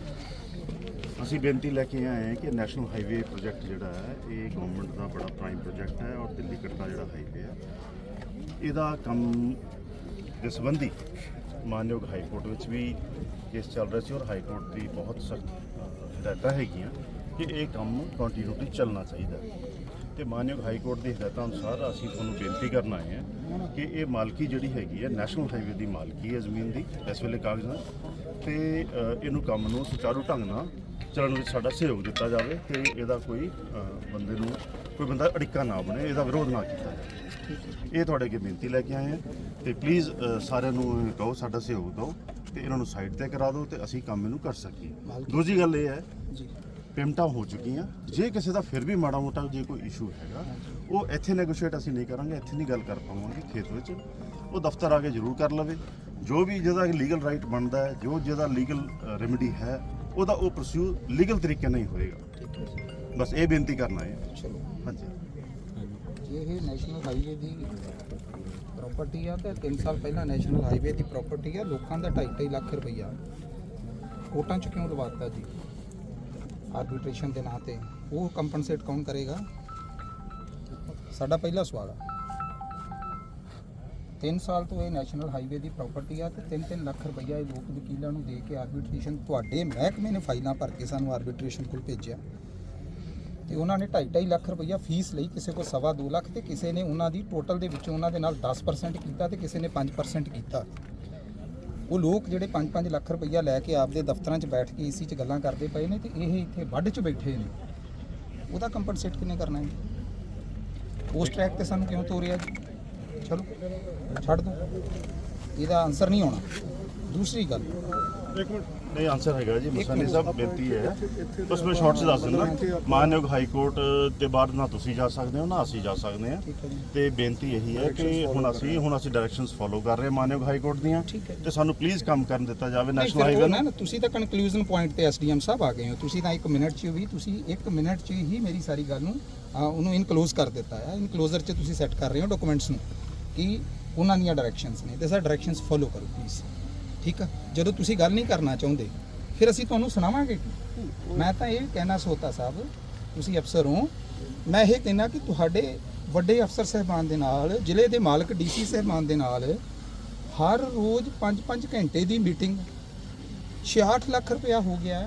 ਅਸੀਂ ਬੇਨਤੀ ਲੈ ਕੇ ਆਏ ਹਾਂ ਕਿ ਨੈਸ਼ਨਲ ਹਾਈਵੇ ਪ੍ਰੋਜੈਕਟ ਜਿਹੜਾ ਹੈ ਇਹ ਗਵਰਨਮੈਂਟ ਦਾ ਬੜਾ ਪ੍ਰਾਈਮ ਪ੍ਰੋਜੈਕਟ ਹੈ ਔਰ ਦਿੱਲੀ ਕਟੜਾ ਜਿਹੜਾ ਹਾਈਵੇ ਹੈ ਇਹਦਾ ਕੰਮ ਦੇ ਸੰਬੰਧੀ ਮਾਨਯੋਗ ਹਾਈ ਕੋਰਟ ਵਿੱਚ ਵੀ ਕੇਸ ਚੱਲ ਰਿਹਾ ਸੀ ਔਰ ਹਾਈ ਕੋਰਟ ਦੀ ਬਹੁਤ ਸਖਤ ਹਦਾਇਤਾਂ ਹੈਗੀਆਂ ਕਿ ਇਹ ਕੰਮ ਕੰਟੀਨਿਊਟੀ ਚੱਲਣਾ ਚਾਹੀਦਾ ਹੈ। ਤੇ ਮਾਨਯੋਗ ਹਾਈ ਕੋਰਟ ਦੀ ਹਦਾਇਤਾਂ ਅਨੁਸਾਰ ਅਸੀਂ ਤੁਹਾਨੂੰ ਬੇਨਤੀ ਕਰਨ ਆਏ ਹਾਂ ਕਿ ਇਹ ਮਾਲਕੀ ਜਿਹੜੀ ਹੈਗੀ ਹੈ ਨੈਸ਼ਨਲ ਹਾਈਵੇ ਦੀ ਮਾਲਕੀ ਹੈ ਜ਼ਮੀਨ ਦੀ ਇਸ ਵੇਲੇ ਕਾਗਜ਼ਾਂ ਤੇ ਅ, ਇਹਨੂੰ ਕੰਮ ਨੂੰ ਸੁਚਾਰੂ ਢੰਗ ਨਾਲ ਚੱਲਣ ਵਿੱਚ ਸਾਡਾ ਸਹਿਯੋਗ ਦਿੱਤਾ ਜਾਵੇ ਤੇ ਇਹਦਾ ਕੋਈ ਬੰਦੇ ਨੂੰ ਕੋਈ ਬੰਦਾ ਅੜਿੱਕਾ ਨਾ ਬਣੇ ਇਹਦਾ ਵਿਰੋਧ ਨਾ ਕੀਤਾ ਜਾਵੇ। ਇਹ ਤੁਹਾਡੇ ਅੱਗੇ ਬੇਨਤੀ ਲੈ ਕੇ ਆਏ ਹਾਂ ਤੇ ਪਲੀਜ਼ ਸਾਰਿਆਂ ਨੂੰ ਕਹੋ ਸਾਡਾ ਸਹਿਯੋਗ ਦਿਓ ਤੇ ਇਹਨਾਂ ਨੂੰ ਸਾਈਡ ਤੇ ਕਰਾ ਦਿਓ ਤੇ ਅਸੀਂ ਕੰਮ ਇਹਨੂੰ ਕਰ ਸਕੀਏ। ਦੂਜੀ ਗੱਲ ਇਹ ਹੈ ਪੇਮੈਂਟਾਂ ਹੋ ਚੁੱਕੀਆਂ। ਜੇ ਕਿਸੇ ਦਾ ਫਿਰ ਵੀ ਮਾੜਾ ਮੋਟਾ ਜੇ ਕੋਈ ਇਸ਼ੂ ਹੈਗਾ ਉਹ ਇੱਥੇ ਨੈਗੋਸ਼ੀਏਟ ਅਸੀਂ ਨਹੀਂ ਕਰਾਂਗੇ ਇੱਥੇ ਨਹੀਂ ਗੱਲ ਕਰ ਪਾਵਾਂਗੇ ਖੇਤ ਵਿੱਚ। ਉਹ ਦਫ਼ਤਰ ਆ ਕੇ ਜ਼ਰੂਰ ਕਰ ਲਵੇ। ਜੋ ਵੀ ਜਿਹਦਾ ਲੀਗਲ ਰਾਈਟ ਬਣਦਾ ਹੈ ਜੋ ਜਿਹਦਾ ਲੀਗਲ ਰੈਮੇਡੀ ਹੈ ਉਹਦਾ ਉਹ ਪਰਸਿਊ ਲੀਗਲ ਤਰੀਕੇ ਨਾਲ ਹੀ ਹੋਏਗਾ। ਬਸ ਇਹ ਬੇਨਤੀ ਕਰਨਾ ਹੈ। ਚਲੋ। ਹਾਂਜੀ। ਇਹ ਨੈਸ਼ਨਲ ਹਾਈਵੇ ਦੀ ਪ੍ਰਾਪਰਟੀ ਆ ਤੇ 3 ਸਾਲ ਪਹਿਲਾਂ ਨੈਸ਼ਨਲ ਹਾਈਵੇ ਦੀ ਪ੍ਰਾਪਰਟੀ ਆ। ਲੋਕਾਂ ਦਾ 2.5 ਲੱਖ ਰੁਪਈਆ। ਕੋਟਾਂ ਚ ਕਿਉਂ ਲਵਾਤਾ ਜੀ? ਆਰਬਿਟ੍ਰੇਸ਼ਨ ਦੇ ਨਾਂ ਤੇ। ਉਹ ਕੰਪਨਸੇਟ ਕੌਣ ਕਰੇਗਾ? ਸਾਡਾ ਪਹਿਲਾ ਸਵਾਲ ਆ। 3 ਸਾਲ ਤੋਂ ਇਹ ਨੈਸ਼ਨਲ ਹਾਈਵੇ ਦੀ ਪ੍ਰਾਪਰਟੀ ਆ ਤੇ 3-3 ਲੱਖ ਰੁਪਈਆ ਇਹ ਲੋਕ ਵਕੀਲਾਂ ਨੂੰ ਦੇ ਕੇ ਆਰਬਿਟ੍ਰੇਸ਼ਨ ਤੁਹਾਡੇ ਮਹਿਕਮੇ ਨੇ ਫਾਈਲਾਂ ਭਰ ਕੇ ਸਾਨੂੰ ਆਰਬਿਟ੍ਰੇਸ਼ਨ ਕੋਲ ਭੇਜਿਆ। ਤੇ ਉਹਨਾਂ ਨੇ 2.5 ਲੱਖ ਰੁਪਈਆ ਫੀਸ ਲਈ, ਕਿਸੇ ਕੋਲ ਸਵਾ ਦੋ ਲੱਖ ਤੇ ਕਿਸੇ ਨੇ ਉਹਨਾਂ ਦੀ ਟੋਟਲ ਦੇ ਵਿੱਚੋਂ ਉਹਨਾਂ ਦੇ ਨਾਲ 10% ਕੀਤਾ ਤੇ ਕਿਸੇ ਨੇ 5% ਕੀਤਾ। ਉਹ ਲੋਕ ਜਿਹੜੇ 5-5 ਲੱਖ ਰੁਪਈਆ ਲੈ ਕੇ ਆਪਦੇ ਦਫ਼ਤਰਾਂ 'ਚ ਬੈਠ ਕੇ ਏਸੀ 'ਚ ਗੱਲਾਂ ਕਰਦੇ ਪਏ ਨੇ ਤੇ ਇਹ ਇੱਥੇ ਵੱਢ 'ਚ ਬੈਠੇ ਨੇ। ਉਹਦਾ ਕੰਪਨਸੇਟ ਕਿੰਨੇ ਕਰਨਾ ਹੈ? ਉਸ ਟਰੈਕ ਤੇ ਸਾਨੂੰ ਕਿਉਂ ਤੋਰਿਆ ਜੀ? ਚਲੋ ਛੱਡ ਦੋ। ਇਹਦਾ ਆਨਸਰ ਨਹੀਂ ਆਉਣਾ। ਦੂਸਰੀ ਗੱਲ। ਇੱਕ ਮਿੰਟ। ਨਹੀਂ ਆਨਸਰ ਹੈਗਾ ਜੀ। ਮਸਾਨੀ ਸਾਹਿਬ ਬੇਨਤੀ ਹੈ। ਬਸ ਮੈਂ ਸ਼ਾਰਟ 'ਚ ਦੱਸ ਦਿੰਦਾ। ਮਾਨਯੋਗ ਹਾਈ ਕੋਰਟ ਦੇ ਬਾਅਦ ਨਾ ਤੁਸੀਂ ਜਾ ਸਕਦੇ ਹੋ ਨਾ ਅਸੀਂ ਜਾ ਸਕਦੇ ਹਾਂ। ਤੇ ਬੇਨਤੀ ਇਹੀ ਹੈ ਕਿ ਹੁਣ ਅਸੀਂ ਹੁਣ ਅਸੀਂ ਡਾਇਰੈਕਸ਼ਨਸ ਫੋਲੋ ਕਰ ਰਹੇ ਮਾਨਯੋਗ ਹਾਈ ਕੋਰਟ ਦੀਆਂ। ਤੇ ਸਾਨੂੰ ਪਲੀਜ਼ ਕੰਮ ਕਰਨ ਦਿੱਤਾ ਜਾਵੇ ਨੈਸ਼ਨਲ ਹਾਈਵੇ ਨਾ ਤੁਸੀਂ ਤਾਂ ਕਨਕਲੂਜਨ ਪੁਆਇੰਟ ਤੇ ਐਸਡੀਐਮ ਸਾਹਿਬ ਆ ਗਏ ਹੋ। ਤੁਸੀਂ ਤਾਂ 1 ਮਿੰਟ 'ਚ ਵੀ ਤੁਸੀਂ 1 ਮਿੰਟ 'ਚ ਹੀ ਮੇਰੀ ਸਾਰੀ ਗੱਲ ਨੂੰ ਉਹਨੂੰ ਇਨਕਲੋਜ਼ ਕਰ ਦਿੱਤਾ ਹੈ। ਇਨਕਲੋਜ਼ਰ 'ਚ ਤੁਸੀਂ ਸੈੱਟ ਕਰ ਰਹੇ ਹੋ ਡਾਕੂਮੈਂਟਸ ਨੂੰ। ਕਿ ਉਹਨਾਂ ਦੀਆਂ ਡਾਇਰੈਕਸ਼ਨਸ ਨੇ ਤੇ ਸਰ ਡਾਇਰੈਕਸ਼ਨਸ ਫੋਲੋ ਕਰੋ ਪਲੀਜ਼ ਠੀਕ ਆ ਜਦੋਂ ਤੁਸੀਂ ਗੱਲ ਨਹੀਂ ਕਰਨਾ ਚਾਹੁੰਦੇ, ਫਿਰ ਅਸੀਂ ਤੁਹਾਨੂੰ ਸੁਣਾਵਾਂਗੇ ਕੀ? ਮੈਂ ਤਾਂ ਇਹ ਕਹਿਣਾ ਸੋਤਾ ਸਾਹਿਬ, ਤੁਸੀਂ ਅਫਸਰ ਹੋ, ਮੈਂ ਇਹ ਕਹਿਣਾ ਕਿ ਤੁਹਾਡੇ ਵੱਡੇ ਅਫਸਰ ਸਹਿਬਾਨ ਦੇ ਨਾਲ, ਜ਼ਿਲ੍ਹੇ ਦੇ ਮਾਲਕ ਡੀਸੀ ਸਹਿਬਾਨ ਦੇ ਨਾਲ, ਹਰ ਰੋਜ਼ 5-5 ਘੰਟੇ ਦੀ ਮੀਟਿੰਗ 66 ਲੱਖ ਰੁਪਇਆ ਹੋ ਗਿਆ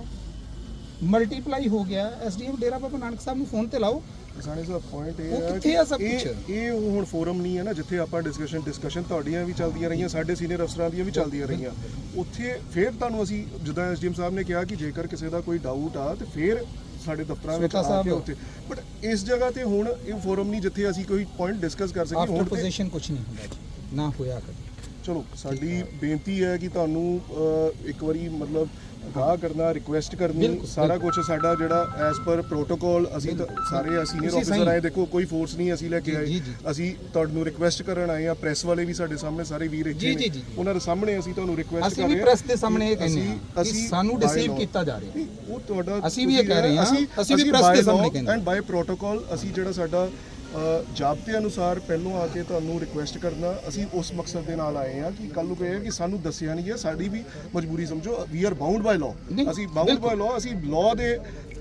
ਮਲਟੀਪਲਾਈ ਹੋ ਗਿਆ ਐਸਡੀਐਮ ਡੇਰਾ ਬਾਬਾ ਨਾਨਕ ਸਾਹਿਬ ਨੂੰ ਫੋਨ ਤੇ ਲਾਓ ਸਾਨੇ ਸਾਹਿਬ ਪੁਆਇੰਟ ਇਹ ਉਹ ਹੈ ਕਿੱਥੇ ਕਿ ਆ ਸਭ ਇਹ ਕੁਛ? ਇਹ ਉਹ ਹੁਣ ਫੋਰਮ ਨਹੀਂ ਹੈ ਨਾ ਜਿੱਥੇ ਆਪਾਂ ਡਿਸਕਸ਼ਨ ਡਿਸਕਸ਼ਨ ਤੁਹਾਡੀਆਂ ਵੀ ਚੱਲਦੀਆਂ ਰਹੀਆਂ ਸਾਡੇ ਸੀਨੀਅਰ ਅਫਸਰਾਂ ਦੀਆਂ ਵੀ ਚੱਲਦੀਆਂ ਰਹੀਆਂ ਉੱਥੇ ਫੇਰ ਤੁਹਾਨੂੰ ਅਸੀਂ ਜਿੱਦਾਂ ਐਸਡੀਐਮ ਸਾਹਿਬ ਨੇ ਕਿਹਾ ਕਿ ਜੇਕਰ ਕਿਸੇ ਦਾ ਕੋਈ ਡਾਊਟ ਆ ਤੇ ਫੇਰ ਸਾਡੇ ਦਫ਼ਤਰਾਂ ਵਿੱਚ ਸਵੇਤਾ ਆ ਕੇ ਸਾਹਿਬ। ਉੱਥੇ ਬਟ ਇਸ ਜਗ੍ਹਾ ਤੇ ਹੁਣ ਇਹ ਫੋਰਮ ਨਹੀਂ ਜਿੱਥੇ ਅਸੀਂ ਕੋਈ ਪੁਆਇੰਟ ਡਿਸਕਸ ਕਰ ਸਕੀਏ ਆਫਟਰ ਹੁਣ ਤੇ ਪੋਜੀਸ਼ਨ ਕੁਝ ਨਹੀਂ ਹੁੰਦਾ ਜੀ ਨਾ ਹੋਇਆ ਕਦੇ ਚਲੋ ਸਾਡੀ ਬੇਨਤੀ ਹੈ ਕਿ ਤੁਹਾਨੂੰ ਅਹ, ਇੱਕ ਵਾਰੀ ਮਤਲਬ ਅਗਾਹ ਕਰਨਾ ਰਿਕੁਐਸਟ ਕਰਨੀ ਬਿਲਕੁਲ, ਸਾਰਾ ਕੁਝ ਸਾਡਾ ਜਿਹੜਾ ਐਸ ਪਰ ਪ੍ਰੋਟੋਕਾਲ ਅਸੀਂ ਤਾਂ ਸਾਰੇ ਸੀਨੀਅਰ ਤੁਸੀਂ ਆਫੀਸਰ ਸਹੀ। ਆਏ ਦੇਖੋ ਕੋਈ ਫੋਰਸ ਨਹੀਂ ਅਸੀਂ ਲੈ ਕੇ ਜੀ, ਆਏ ਜੀ, ਜੀ। ਅਸੀਂ ਤੁਹਾਨੂੰ ਰਿਕੁਐਸਟ ਕਰਨ ਆਏ ਆ ਪ੍ਰੈਸ ਵਾਲੇ ਵੀ ਸਾਡੇ ਸਾਹਮਣੇ ਸਾਰੇ ਵੀਰ ਇੱਥੇ ਜੀ, ਨੇ ਜੀ। ਉਹਨਾਂ ਦੇ ਸਾਹਮਣੇ ਅਸੀਂ ਤੁਹਾਨੂੰ ਰਿਕੁਐਸਟ ਕਰ ਅਸੀਂ ਰਹੇ ਵੀ ਹਾਂ ਪ੍ਰੈਸ ਦੇ ਸਾਹਮਣੇ ਇਹ ਕਹਿੰਦੇ ਹਾਂ ਕਿ ਅਸੀਂ ਸਾਨੂੰ by deceive law- ਕੀਤਾ ਜਾ ਰਿਹਾ। ਨਹੀਂ, ਉਹ ਤੁਹਾਡਾ ਅਸੀਂ ਵੀ ਇਹ ਕਹਿ ਰਹੇ ਹਾਂ, ਅਸੀਂ ਵੀ press ਦੇ ਸਾਹਮਣੇ ਕਹਿੰਦੇ ਹਾਂ। ਐਂਡ ਬਾਈ ਪ੍ਰੋਟੋਕਾਲ ਅਸੀਂ ਜਿਹੜਾ ਸਾਡਾ ਜਾਬਤੇ ਅਨੁਸਾਰ ਪਹਿਲੋਂ ਆ ਕੇ ਤੁਹਾਨੂੰ ਰਿਕੁਐਸਟ ਕਰਨਾ ਅਸੀਂ ਉਸ ਮਕਸਦ ਦੇ ਨਾਲ ਆਏ ਹਾਂ ਕਿ ਕੱਲ ਨੂੰ ਕਹੇ ਕਿ ਸਾਨੂੰ ਦੱਸਿਆ ਨਹੀਂ ਹੈ ਸਾਡੀ ਵੀ ਮਜਬੂਰੀ ਸਮਝੋ we are bound by law ਅਸੀਂ ਬਾਉਂਡ ਬਾਈ ਲਾਅ ਅਸੀਂ ਲਾਅ ਦੇ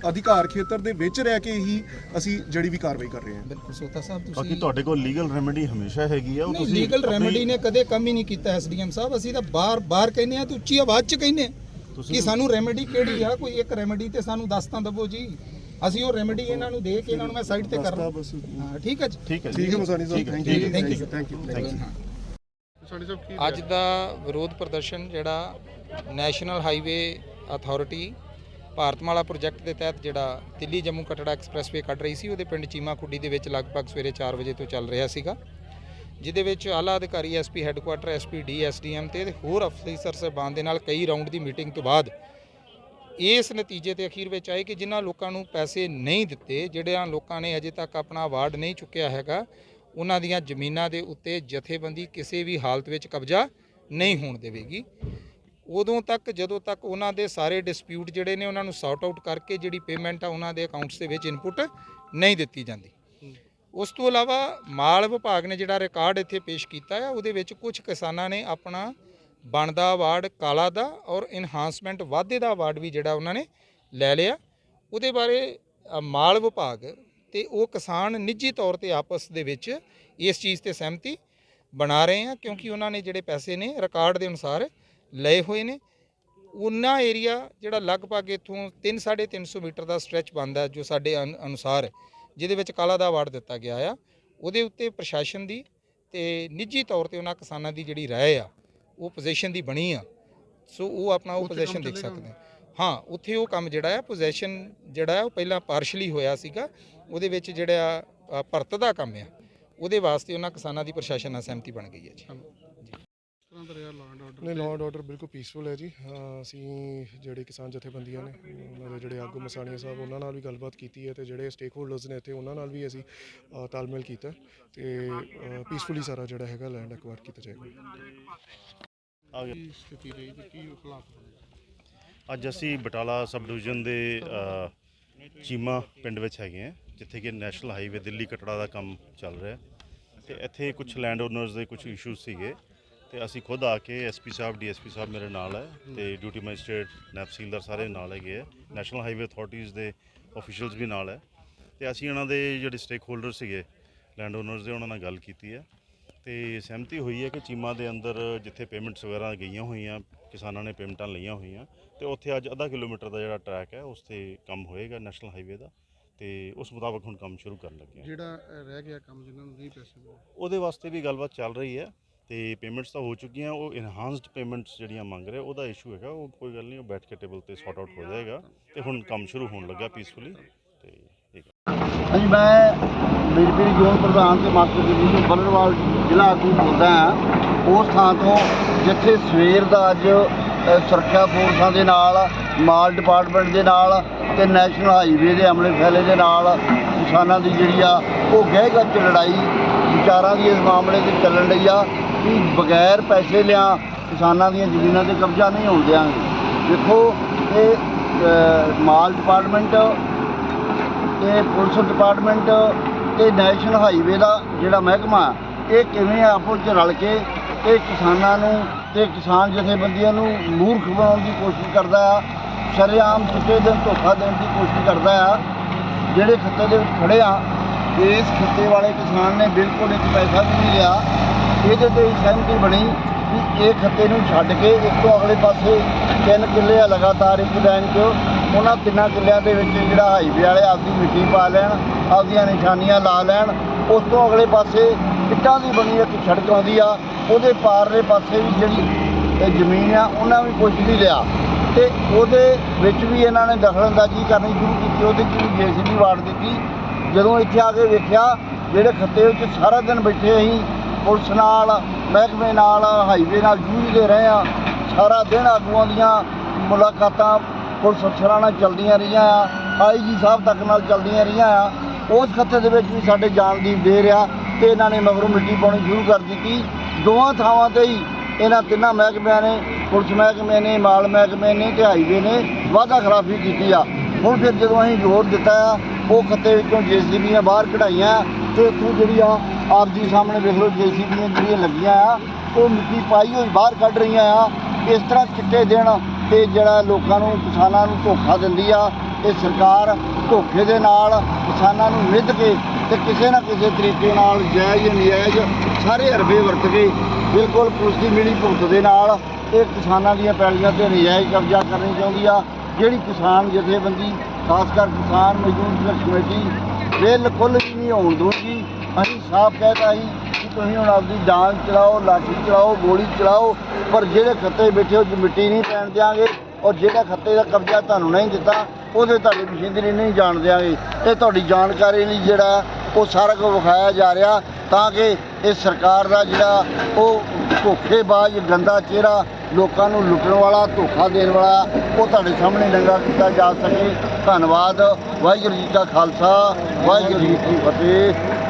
ਅਧਿਕਾਰ ਖੇਤਰ ਦੇ ਵਿੱਚ ਰਹਿ ਕੇ ਹੀ ਅਸੀਂ ਜਿਹੜੀ ਵੀ ਕਾਰਵਾਈ ਕਰ ਰਹੇ ਹਾਂ। ਬਿਲਕੁਲ ਸੋਤਾ ਸਾਹਿਬ ਬਾਕੀ ਤੁਸੀਂ ਤੁਹਾਡੇ ਕੋਲ ਲੀਗਲ ਰੈਮੇਡੀ ਹਮੇਸ਼ਾ ਹੈਗੀ ਆ ਉਹ ਤੁਸੀਂ ਲੀਗਲ ਰੈਮੇਡੀ ਨੇ ਕਦੇ ਕੰਮ ਹੀ ਨਹੀਂ ਕੀਤਾ ਐਸਡੀਐਮ ਸਾਹਿਬ। ਅਸੀਂ ਤਾਂ ਬਾਰ-ਬਾਰ ਕਹਿੰਦੇ ਆ ਤੇ ਉੱਚੀ ਆਵਾਜ਼ 'ਚ ਕਹਿੰਦੇ ਤੁਸੀਂ- ਕਿ ਸਾਨੂੰ ਰੈਮੇਡੀ ਕਿਹੜੀ ਆ? ਕੋਈ ਇੱਕ ਰੈਮੇਡੀ ਤੇ ਸਾਨੂੰ ਦੱਸ ਤਾਂ ਦਵੋ ਜੀ। ਅਸੀਂ ਉਹ ਰੈਮੇਡੀ ਇਹਨਾਂ ਨੂੰ ਦੇ ਕੇ ਇਹਨਾਂ ਨੂੰ ਮੈਂ ਸਾਈਡ ਤੇ ਕਰ ਹਾਂ ਠੀਕ ਹੈ ਜੀ। ਠੀਕ ਹੈ ਜੀ। ਠੀਕ ਹੈ ਮਸਾਨੀ ਸਾਹਿਬ thank you thank you thank you thank you ਅੱਜ ਦਾ ਵਿਰੋਧ ਪ੍ਰਦਰਸ਼ਨ ਜਿਹੜਾ national highway authority Bharatmala project ਦੇ ਤਹਿਤ ਜਿਹੜਾ ਦਿੱਲੀ ਜੰਮੂ ਕਟੜਾ ਐਕਸਪ੍ਰੈਸਵੇ ਕੱਢ ਰਹੀ ਸੀ ਉਹਦੇ ਪਿੰਡ ਚੀਮਾ ਖੁੱਡੀ ਦੇ ਵਿੱਚ ਲਗਭਗ ਸਵੇਰੇ 4 ਵਜੇ ਤੋਂ ਚੱਲ ਰਿਹਾ ਸੀਗਾ। ਜਿਹਦੇ ਵਿੱਚ ਆਲਾ ਅਧਿਕਾਰੀ SP headquarter SP D SDM ਤੇ ਹੋਰ ਅਫਸਰ ਸਾਹਿਬਾਨ ਦੇ ਨਾਲ ਕਈ ਰਾਉਂਡ ਦੀ ਮੀਟਿੰਗ ਤੋਂ ਬਾਅਦ ਇਸ ਨਤੀਜੇ ਤੇ ਅਖੀਰ ਵਿੱਚ ਆਏ ਕਿ ਜਿਨ੍ਹਾਂ ਲੋਕਾਂ ਨੂੰ ਪੈਸੇ ਨਹੀਂ ਦਿੱਤੇ, ਜਿਹੜਿਆਂ ਲੋਕਾਂ ਨੇ ਅਜੇ ਤੱਕ ਆਪਣਾ ਅਵਾਰਡ ਨਹੀਂ ਚੁੱਕਿਆ ਹੈਗਾ, ਉਹਨਾਂ ਦੀਆਂ ਜ਼ਮੀਨਾਂ ਦੇ ਉੱਤੇ ਜਥੇਬੰਦੀ ਕਿਸੇ ਵੀ ਹਾਲਤ ਵਿੱਚ ਕਬਜ਼ਾ ਨਹੀਂ ਹੋਣ ਦੇਵੇਗੀ। ਉਦੋਂ ਤੱਕ, ਜਦੋਂ ਤੱਕ ਉਹਨਾਂ ਦੇ ਸਾਰੇ ਡਿਸਪਿਊਟ ਜਿਹੜੇ ਨੇ ਉਹਨਾਂ ਨੂੰ ਸੌਰਟ ਆਊਟ ਕਰਕੇ ਜਿਹੜੀ ਪੇਮੈਂਟ ਆ ਉਹਨਾਂ ਦੇ ਅਕਾਊਂਟਸ ਦੇ ਵਿੱਚ ਇਨਪੁਟ ਨਹੀਂ ਦਿੱਤੀ ਜਾਂਦੀ। ਉਸ ਤੋਂ ਇਲਾਵਾ ਮਾਲ ਵਿਭਾਗ ਨੇ ਜਿਹੜਾ ਰਿਕਾਰਡ ਇੱਥੇ ਪੇਸ਼ ਕੀਤਾ ਹੈ ਉਹਦੇ ਵਿੱਚ ਕੁਝ ਕਿਸਾਨਾਂ ਨੇ ਆਪਣਾ ਬਣਦਾ ਅਵਾਰਡ ਕਾਲਾ ਦਾ ਔਰ ਇਨਹਾਂਸਮੈਂਟ ਵਾਧੇ ਦਾ ਅਵਾਰਡ ਵੀ ਜਿਹੜਾ ਉਹਨਾਂ ਨੇ ਲੈ ਲਿਆ। ਉਹਦੇ ਬਾਰੇ ਮਾਲ ਵਿਭਾਗ ਤੇ ਉਹ ਕਿਸਾਨ ਨਿੱਜੀ ਤੌਰ ਤੇ ਆਪਸ ਦੇ ਵਿੱਚ ਇਸ ਚੀਜ਼ ਤੇ ਸਹਿਮਤੀ ਬਣਾ ਰਹੇ ਆ ਕਿਉਂਕਿ ਉਹਨਾਂ ਨੇ ਜਿਹੜੇ ਪੈਸੇ ਨੇ ਰਿਕਾਰਡ ਦੇ ਅਨੁਸਾਰ ਲਏ ਹੋਏ ਨੇ। ਉਹਨਾਂ ਏਰੀਆ ਜਿਹੜਾ ਲਗਭਗ ਇਥੋਂ 3 350 ਮੀਟਰ ਦਾ ਸਟ੍ਰੈਚ ਬਣਦਾ ਜੋ ਸਾਡੇ ਅਨ- ਅਨੁਸਾਰ ਜਿਹਦੇ ਵਿੱਚ ਕਾਲਾ ਦਾ ਅਵਾਰਡ ਦਿੱਤਾ ਗਿਆ ਆ। ਉਹਦੇ ਉੱਤੇ ਪ੍ਰਸ਼ਾਸਨ ਦੀ ਤੇ ਨਿੱਜੀ ਤੌਰ ਤੇ ਉਹਨਾਂ ਕਿਸਾਨਾਂ ਦੀ ਜਿਹੜੀ ਰਾਏ ਆ ਉਹ ਪੋਜੀਸ਼ਨ ਦੀ ਬਣੀ ਆ। ਸੋ ਉਹ ਆਪਣਾ ਉਹ ਪੋਜੀਸ਼ਨ ਦੇਖ ਸਕਦੇ ਆ ਹਾਂ। ਉੱਥੇ ਉਹ ਕੰਮ ਜਿਹੜਾ ਆ ਪੋਜੀਸ਼ਨ ਜਿਹੜਾ ਆ ਉਹ ਪਹਿਲਾਂ ਪਾਰਸ਼ਲੀ ਹੋਇਆ ਸੀਗਾ। ਉਹਦੇ ਵਿੱਚ ਜਿਹੜਾ ਅ, ਭਰਤ ਦਾ ਕੰਮ ਆ। ਉਹਦੇ ਵਾਸਤੇ ਉਹਨਾਂ ਕਿਸਾਨਾਂ ਦੀ ਪ੍ਰਸ਼ਾਸਨ ਨਾਲ ਸਹਿਮਤੀ ਬਣ ਗਈ ਹੈ ਜੀ। ਨਹੀਂ ਲਾਅ ਐਂਡ ਆਰਡਰ ਬਿਲਕੁਲ ਪੀਸਫੁਲ ਹੈ ਜੀ। ਅਸੀਂ ਜਿਹੜੇ ਕਿਸਾਨ ਜਥੇਬੰਦੀਆਂ ਨੇ ਉਹਨਾਂ ਦੇ ਜਿਹੜੇ ਆਗੂ ਮਸਾਣੀਆ ਸਾਹਿਬ ਉਹਨਾਂ ਨਾਲ ਵੀ ਗੱਲਬਾਤ ਕੀਤੀ ਹੈ ਤੇ ਜਿਹੜੇ ਸਟੇਕ ਹੋਲਡਰਸ ਨੇ ਇੱਥੇ ਉਹਨਾਂ ਨਾਲ ਵੀ ਅਸੀਂ ਤਾਲਮੇਲ ਕੀਤਾ ਤੇ ਪੀਸਫੁਲੀ ਸਾਰਾ ਜਿਹੜਾ ਹੈਗਾ ਲੈਂਡ ਐਕਵਾਇਰ ਕੀਤਾ ਜਾਏਗਾ। ਆ ਗਿਆ। ਕੀ ਸਥਿਤੀ ਰਹੀ ਤੇ ਕੀ ਹਾਲਾਤ ਅੱਜ ਅਸੀਂ ਬਟਾਲਾ ਸਬ ਡਿਵੀਜ਼ਨ ਦੇ ਅ, ਚੀਮਾ ਪਿੰਡ ਵਿੱਚ ਹੈਗੇ ਆ ਜਿੱਥੇ ਕਿ ਨੈਸ਼ਨਲ ਹਾਈਵੇ ਦਿੱਲੀ ਕਟੜਾ ਦਾ ਕੰਮ ਚੱਲ ਰਿਹਾ ਹੈ। ਤੇ ਇੱਥੇ ਕੁਝ ਲੈਂਡ ਓਨਰਸ ਦੇ ਕੁਝ ਇਸ਼ੂਜ਼ ਸੀਗੇ। ਤੇ ਅਸੀਂ ਖੁਦ ਆ ਕੇ ਐਸਪੀ ਸਾਹਿਬ ਡੀਐਸਪੀ ਸਾਹਿਬ ਮੇਰੇ ਨਾਲ ਹੈ ਤੇ ਡਿਊਟੀ ਮੈਜਿਸਟ੍ਰੇਟ ਨੈਪਸੀਲਦਾਰ ਸਾਰੇ ਨਾਲ ਹੈਗੇ ਆ ਨੈਸ਼ਨਲ ਹਾਈਵੇ ਅਥਾਰਟੀਜ਼ ਦੇ ਅਫੀਸ਼ੀਅਲਸ ਵੀ ਨਾਲ ਹੈ। ਤੇ ਅਸੀਂ ਉਹਨਾਂ ਦੇ ਜਿਹੜੇ ਸਟੇਕ ਹੋਲਡਰ ਸੀਗੇ ਲੈਂਡ ਓਨਰਸ ਦੇ ਉਹਨਾਂ ਨਾਲ ਗੱਲ ਕੀਤੀ ਹੈ। ਤੇ ਸਹਿਮਤੀ ਹੋਈ ਹੈ ਕਿ ਚੀਮਾ ਦੇ ਅੰਦਰ ਜਿੱਥੇ ਪੇਮੈਂਟਸ ਵਗੈਰਾ ਗਈਆਂ ਹੋਈਆਂ ਕਿਸਾਨਾਂ ਨੇ ਪੇਮੈਂਟਾਂ ਲਈਆਂ ਹੋਈਆਂ ਤੇ ਉੱਥੇ ਅੱਜ ਅੱਧਾ ਕਿਲੋਮੀਟਰ ਦਾ ਜਿਹੜਾ ਟਰੈਕ ਹੈ ਉਸ ਤੇ ਕੰਮ ਹੋਏਗਾ ਨੈਸ਼ਨਲ ਹਾਈਵੇ ਦਾ ਤੇ ਉਸ ਮੁਤਾਬਕ ਹੁਣ ਕੰਮ ਸ਼ੁਰੂ ਕਰਨ ਲੱਗੇ ਹਾਂ। ਜਿਹੜਾ ਰਹਿ ਗਿਆ ਕੰਮ ਜਿਨ੍ਹਾਂ ਨੂੰ ਨਹੀਂ ਪੈਸੇ ਮਿਲੇ। ਉਹਦੇ ਵਾਸਤੇ ਵੀ ਗੱਲਬਾਤ ਚੱਲ ਰਹੀ ਹੈ ਤੇ ਪੇਮੈਂਟਸ ਤਾਂ ਹੋ ਚੁੱਕੀਆਂ ਉਹ ਇਨਹਾਂਸਡ ਪੇਮੈਂਟਸ ਜਿਹੜੀਆਂ ਮੰਗ ਰਹੇ ਉਹਦਾ ਇਸ਼ੂ ਹੈਗਾ ਉਹ ਕੋਈ ਗੱਲ ਨਹੀਂ ਉਹ ਬੈਠ ਕੇ ਟੇਬਲ ਤੇ ਸੌਟ ਆਊਟ ਹੋ ਜਾਏਗਾ ਤੇ ਹੁਣ ਕੰਮ ਸ਼ੁਰੂ ਹੋਣ ਲੱਗਾ ਪੀਸਫੁਲੀ ਹਾਂਜੀ ਮੈਂ ਬੀਜੇਪੀ ਜ਼ੋਨ ਪ੍ਰਧਾਨ ਤੇ ਮਾਸਟਰ ਜੀ ਬੱਲਰਵਾਲ ਜ਼ਿਲ੍ਹਾ ਆਗੂ ਬੋਲਦਾ ਹਾਂ। ਉਸ ਥਾਂ ਤੋਂ ਜਿੱਥੇ ਸਵੇਰ ਦਾ ਅੱਜ ਸੁਰੱਖਿਆ ਫੋਰਸਾਂ ਦੇ ਨਾਲ, ਮਾਲ ਡਿਪਾਰਟਮੈਂਟ ਦੇ ਨਾਲ ਤੇ ਨੈਸ਼ਨਲ ਹਾਈਵੇ ਦੇ ਅਮਲੇ ਫੈਲੇ ਦੇ ਨਾਲ ਕਿਸਾਨਾਂ ਦੀ ਜਿਹੜੀ ਆ ਉਹ ਗਹਿ ਲੜਾਈ ਵਿਚਾਰਾਂ ਦੀ ਇਸ ਮਾਮਲੇ ਤੇ ਚੱਲਣ ਲਈ ਆ ਕਿ ਬਗੈਰ ਪੈਸੇ ਲਿਆ ਕਿਸਾਨਾਂ ਦੀਆਂ ਜ਼ਮੀਨਾਂ ਤੇ ਕਬਜ਼ਾ ਨਹੀਂ ਹੋਣ ਦਿਆਂਗੇ। ਦੇਖੋ, ਇਹ ਮਾਲ ਡਿਪਾਰਟਮੈਂਟ ਤੇ ਪੁਲਿਸ ਡਿਪਾਰਟਮੈਂਟ ਤੇ ਨੈਸ਼ਨਲ ਹਾਈਵੇ ਦਾ ਜਿਹੜਾ ਮਹਿਕਮਾ, ਇਹ ਕਿਵੇਂ ਆਪੋ ਚ ਰਲ ਕੇ ਤੇ ਕਿਸਾਨਾਂ ਨੂੰ ਤੇ ਕਿਸਾਨ ਜਥੇਬੰਦੀਆਂ ਨੂੰ ਮੂਰਖ ਬਣਾਉਣ ਦੀ ਕੋਸ਼ਿਸ਼ ਕਰਦਾ ਆ, ਸ਼ਰੇਆਮ ਚਿੱਟੇ ਦਿਨ, ਧੋਖਾ ਦੇਣ ਦੀ ਕੋਸ਼ਿਸ਼ ਕਰਦਾ ਆ, ਜਿਹੜੇ ਖੱਤੇ ਦੇ ਵਿੱਚ ਖੜੇ ਆ ਇਸ ਖੱਤੇ ਵਾਲੇ ਕਿਸਾਨ ਨੇ ਬਿਲਕੁਲ ਇੱਕ ਪੈਸਾ ਵੀ ਨਹੀਂ ਲਿਆ। ਇਹਦੇ ਤੇ ਸਹਿਮਤੀ ਬਣੀ ਕਿ ਇਹ ਖੱਤੇ ਨੂੰ ਛੱਡ ਕੇ ਇੱਕ ਤੋਂ ਅਗਲੇ ਪਾਸੇ ਤਿੰਨ ਕਿੱਲੇ ਆ ਲਗਾਤਾਰ ਇੱਕ ਲਾਈਨ 'ਚ। ਉਹਨਾਂ ਤਿੰਨਾਂ ਕਿੱਲਿਆਂ ਦੇ ਵਿੱਚ ਜਿਹੜਾ ਹਾਈਵੇ ਵਾਲੇ ਆਪਦੀ ਮਿੱਟੀ ਪਾ ਲੈਣ, ਆਪਦੀਆਂ ਨਿਸ਼ਾਨੀਆਂ ਲਾ ਲੈਣ, ਉਸ ਤੋਂ ਅਗਲੇ ਪਾਸੇ ਇੱਟਾਂ ਦੀ ਬਣੀ ਇੱਕ ਸੜਕ ਆਉਂਦੀ ਆ, ਉਹਦੇ ਪਾਰਲੇ ਪਾਸੇ ਵੀ ਜਿਹੜੀ ਜ਼ਮੀਨ ਆ, ਉਹਨਾਂ ਵੀ ਕੁਝ ਨਹੀਂ ਲਿਆ। ਤੇ ਉਹਦੇ ਵਿੱਚ ਵੀ ਇਹਨਾਂ ਨੇ ਦਖਲਅੰਦਾਜ਼ੀ ਕਰਨੀ ਸ਼ੁਰੂ ਕੀਤੀ, ਉਹਦੇ 'ਚ ਵੀ ਜੇਸੀਬੀ ਵਾੜ ਦਿੱਤੀ। ਜਦੋਂ ਇੱਥੇ ਆ ਕੇ ਵੇਖਿਆ, ਜਿਹੜੇ ਖੱਤੇ ਵਿੱਚ ਸਾਰਾ ਦਿਨ ਬੈਠੇ ਅਸੀਂ, ਪੁਲਿਸ ਨਾਲ, ਮਹਿਕਮੇ ਨਾਲ ਹਾਈਵੇ ਨਾਲ ਜੂਝਦੇ ਰਹੇ ਆ, ਸਾਰਾ ਦਿਨ ਆਗੂਆਂ ਦੀਆਂ ਮੁਲਾਕਾਤਾਂ ਪੁਲਿਸ ਅਫਸਰਾਂ ਨਾਲ ਚੱਲਦੀਆਂ ਰਹੀਆਂ ਆ ਆਈਜੀ ਸਾਹਿਬ ਤੱਕ ਨਾਲ ਚੱਲਦੀਆਂ ਰਹੀਆਂ ਆ। ਉਸ ਖੱਤੇ ਦੇ ਵਿੱਚ ਵੀ ਸਾਡੇ ਜਾਣ ਦੀ ਦੇਰ ਆ ਤੇ ਇਹਨਾਂ ਨੇ ਮਗਰੋਂ ਮਿੱਟੀ ਪਾਉਣੀ ਸ਼ੁਰੂ ਕਰ ਦਿੱਤੀ। ਦੋਵਾਂ ਥਾਵਾਂ ਤੇ ਹੀ ਇਹਨਾਂ ਤਿੰਨਾਂ ਮਹਿਕਮਿਆਂ ਨੇ, ਪੁਲਿਸ ਮਹਿਕਮੇ ਨੇ, ਮਾਲ ਮਹਿਕਮੇ ਨੇ ਤੇ ਹਾਈਵੇ ਨੇ ਵਾਅਦਾ ਖਿਲਾਫੀ ਕੀਤੀ ਆ। ਹੁਣ ਫਿਰ ਜਦੋਂ ਅਸੀਂ ਜ਼ੋਰ ਦਿੱਤਾ ਆ, ਉਹ ਖੱਤੇ ਵਿੱਚੋਂ ਜੇਸੀਬੀਆਂ ਬਾਹਰ ਕਢਾਈਆਂ ਤੇ ਇੱਥੋਂ ਜਿਹੜੀ ਆ ਆਪ ਜੀ ਸਾਹਮਣੇ ਵੇਖ ਲਓ ਜੇਸੀਬੀਆਂ ਜਿਹੜੀਆਂ ਲੱਗੀਆਂ ਆ, ਉਹ ਮਿੱਟੀ ਪਾਈ ਹੋਈ ਬਾਹਰ ਕੱਢ ਰਹੀਆਂ ਆ। ਇਸ ਤਰ੍ਹਾਂ ਚਿੱਟੇ ਦਿਨ ਤੇ ਜਿਹੜਾ ਲੋਕਾਂ ਨੂੰ, ਕਿਸਾਨਾਂ ਨੂੰ ਧੋਖਾ ਦਿੰਦੀ ਆ ਇਹ ਸਰਕਾਰ ਧੋਖੇ ਦੇ ਨਾਲ ਕਿਸਾਨਾਂ ਨੂੰ ਨਿੱਧ ਕੇ ਤੇ ਕਿਸੇ ਨਾ ਕਿਸੇ ਤਰੀਕੇ ਨਾਲ ਜਾਇਜ਼, ਨਜਾਇਜ਼ ਸਾਰੇ ਅਰਬੇ ਵਰਤ ਕੇ ਬਿਲਕੁਲ ਪੁਲਿਸ ਦੀ ਮਿਲੀ ਭੁਗਤ ਦੇ ਨਾਲ ਇਹ ਕਿਸਾਨਾਂ ਦੀਆਂ ਪੈਲੀਆਂ ਤੇ ਨਜਾਇਜ਼ ਕਬਜ਼ਾ ਕਰਨੀ ਚਾਹੁੰਦੀ ਆ। ਜਿਹੜੀ ਕਿਸਾਨ ਜਥੇਬੰਦੀ, ਖਾਸ ਕਰ ਕਿਸਾਨ ਮਜ਼ਦੂਰ ਸੰਘਰਸ਼ ਕਮੇਟੀ, ਬਿਲਕੁਲ ਵੀ ਨਹੀਂ ਹੋਣ ਦੂੰਗੀ ਅਸੀਂ ਸਾਫ਼ ਕਹਿਤਾ ਸੀ ਤੁਸੀਂ ਹੁਣ ਆਪਦੀ ਜਾਨ ਚਲਾਓ, ਲਾਠੀ ਚਲਾਓ, ਗੋਲੀ ਚਲਾਓ, ਪਰ ਜਿਹੜੇ ਖੱਤੇ ਬੈਠੇ ਹੋ ਮਿੱਟੀ ਨਹੀਂ ਪੈਣ ਦਿਆਂਗੇ, ਔਰ ਜਿਹੜਾ ਖੱਤੇ ਦਾ ਕਬਜ਼ਾ ਤੁਹਾਨੂੰ ਨਹੀਂ ਦਿੱਤਾ, ਉਹਦੇ ਤੁਹਾਡੀ ਮਸ਼ੀਨਰੀ ਨਹੀਂ ਜਾਣ ਦਿਆਂਗੇ। ਇਹ ਤੁਹਾਡੀ ਜਾਣਕਾਰੀ ਲਈ ਜਿਹੜਾ, ਉਹ ਸਾਰਾ ਕੁਝ ਵਿਖਾਇਆ ਜਾ ਰਿਹਾ, ਤਾਂ ਕਿ ਇਹ ਸਰਕਾਰ ਦਾ ਜਿਹੜਾ, ਉਹ ਧੋਖੇਬਾਜ਼, ਗੰਦਾ ਚਿਹਰਾ ਲੋਕਾਂ ਨੂੰ ਲੁੱਟਣ ਵਾਲਾ, ਧੋਖਾ ਦੇਣ ਵਾਲਾ, ਉਹ ਤੁਹਾਡੇ ਸਾਹਮਣੇ ਨੰਗਾ ਕੀਤਾ ਜਾ ਸਕੇ। ਧੰਨਵਾਦ। ਵਾਹਿਗੁਰੂ ਜੀ ਕਾ ਖਾਲਸਾ। ਵਾਹਿਗੁਰੂ ਜੀ ਕੀ ਫਤਿਹ।